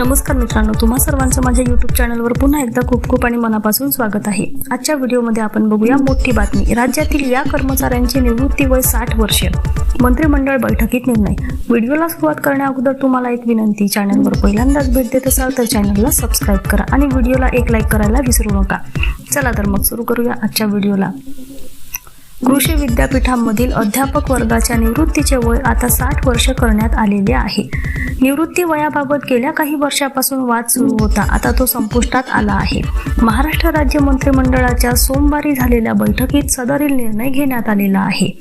नमस्कार मित्रांनो तुम्हा सर्वांचं माझ्या युट्यूब चॅनलवर पुन्हा एकदा खूप खूप आणि मनापासून स्वागत आहे. आजच्या व्हिडिओमध्ये आपण बघूया मोठी बातमी. राज्यातील या कर्मचाऱ्यांची निवृत्ती वय साठ वर्षे. मंत्रिमंडळ बैठकीत निर्णय. व्हिडिओला सुरुवात करण्या अगोदर तुम्हाला एक विनंती. चॅनलवर पहिल्यांदाच भेट देत असाल तर चॅनलला सबस्क्राईब करा आणि व्हिडिओला एक लाईक करायला विसरू नका. चला तर मग सुरू करूया आजच्या व्हिडिओला. कृषी विद्यापीठांमधील अध्यापक वर्गाच्या निवृत्तीचे वय आता साठ वर्ष करण्यात आलेले आहे. निवृत्ती वयाबाबत गेल्या काही वर्षापासून वाद सुरू होता. आता तो संपुष्टात आला आहे. महाराष्ट्र राज्य मंत्रिमंडळाच्या सोमवारी झालेल्या बैठकीत सदरील निर्णय घेण्यात आलेला आहे.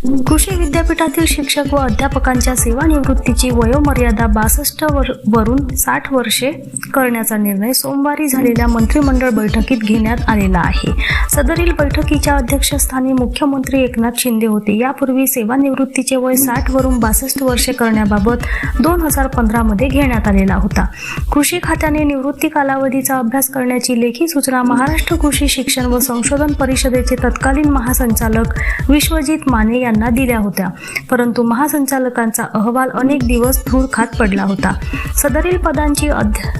कृषी विद्यापीठातील शिक्षक व अध्यापकांच्या सेवानिवृत्तीची वयोमर्यादा बासष्ट वर वरून साठ वर्षे करण्याचा निर्णय सोमवारी झालेल्या मंत्रिमंडळ बैठकीत घेण्यात आलेला आहे. सदरील बैठकीच्या अध्यक्षस्थानी मुख्यमंत्री एकनाथ शिंदे होते. यापूर्वी सेवानिवृत्तीचे वय साठ वरून बासष्ट वर्षे करण्याबाबत दोन हजार पंधरामध्ये घेण्यात आलेला होता. कृषी खात्याने निवृत्ती कालावधीचा अभ्यास करण्याची लेखी सूचना महाराष्ट्र कृषी शिक्षण व संशोधन परिषदेचे तत्कालीन महासंचालक विश्वजित माने यांना दिल्या होत्या. परंतु महासंचालकांचा अहवाल अनेक दिवस धूळ खात पडला होता. सदरील पदांची अध्य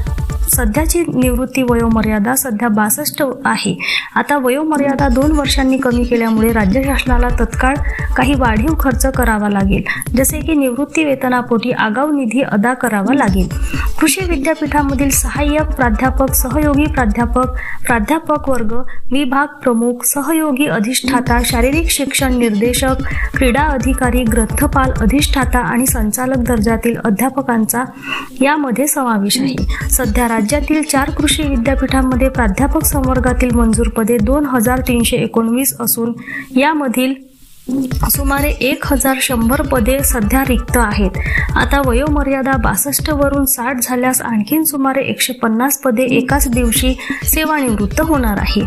सध्याची निवृत्ती वयोमर्यादा सध्या बासष्ट आहे. आता वयोमर्यादा दोन वर्षांनी कमी केल्यामुळे राज्य शासनाला तत्काळ काही वाढीव खर्च करावा लागेल. जसे की निवृत्ती वेतनापोटी आगाऊ निधी अदा करावा लागेल. कृषी विद्यापीठामधील सहाय्यक प्राध्यापक सहयोगी प्राध्यापक प्राध्यापक वर्ग विभाग प्रमुख सहयोगी अधिष्ठाता शारीरिक शिक्षण निर्देशक क्रीडा अधिकारी ग्रंथपाल अधिष्ठाता आणि संचालक दर्जातील अध्यापकांचा यामध्ये समावेश आहे. सध्या राज्य राज्यातील चार कृषी विद्यापीठांमध्ये प्राध्यापक संवर्गातील मंजूर पदे दोन हजार तीनशे एकोणवीस असून यामधील सुमारे एक हजार शंभर पदे सध्या रिक्त आहेत. आता वयोमर्यादा बासष्ट वरून साठ झाल्यास आणखीन सुमारे एकशे पन्नास पदे एकाच दिवशी सेवानिवृत्त होणार आहे.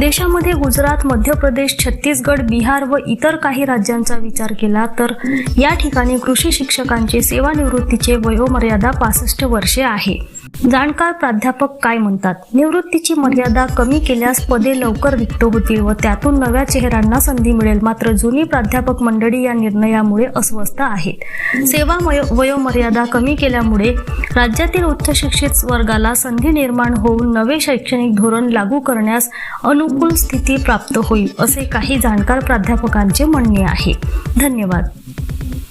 देशामध्ये गुजरात मध्य प्रदेश छत्तीसगड बिहार व इतर काही राज्यांचा विचार केला तर या ठिकाणी कृषी शिक्षकांचे सेवानिवृत्तीचे वयोमर्यादा पासष्ट वर्षे आहे. जाणकार प्राध्यापक काय म्हणतात? निवृत्तीची मर्यादा कमी केल्यास पदे लवकर रिक्त होतील व त्यातून नव्या चेहऱ्यांना संधी मिळेल. मात्र जुनी प्राध्यापक मंडळी या निर्णयामुळे अस्वस्थ आहेत. सेवा वयोमर्यादा कमी केल्यामुळे राज्यातील उच्च शिक्षित वर्गाला संधी निर्माण होऊन नवे शैक्षणिक धोरण लागू करण्यास अनुकूल स्थिती प्राप्त होईल असे काही जाणकार प्राध्यापकांचे म्हणणे आहे. धन्यवाद.